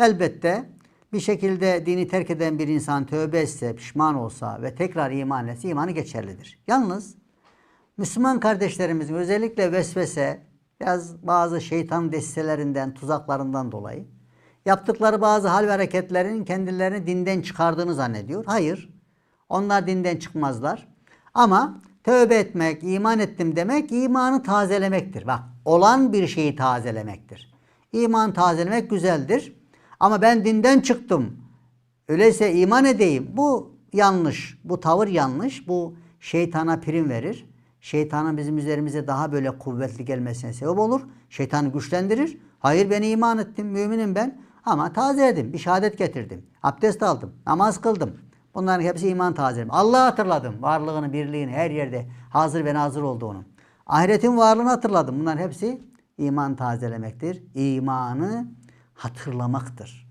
Elbette bir şekilde dini terk eden bir insan tövbe etse, pişman olsa ve tekrar iman etse imanı geçerlidir. Yalnız Müslüman kardeşlerimizin özellikle vesvese, biraz bazı şeytan destelerinden, tuzaklarından dolayı yaptıkları bazı hal ve hareketlerin kendilerini dinden çıkardığını zannediyor. Hayır. Onlar dinden çıkmazlar. Ama tövbe etmek, iman ettim demek imanı tazelemektir. Bak olan bir şeyi tazelemektir. İman tazelemek güzeldir. Ama ben dinden çıktım. Öyleyse iman edeyim. Bu yanlış. Bu tavır yanlış. Bu şeytana prim verir. Şeytanın bizim üzerimize daha böyle kuvvetli gelmesine sebep olur. Şeytanı güçlendirir. Hayır ben iman ettim. Müminim ben. Ama tazeledim. Bir şehadet getirdim. Abdest aldım. Namaz kıldım. Bunların hepsi iman tazeledim. Allah'ı hatırladım. Varlığını, birliğini her yerde hazır ve nazır olduğunu. Ahiretin varlığını hatırladım. Bunların hepsi iman tazelemektir. İmanı hatırlamaktır.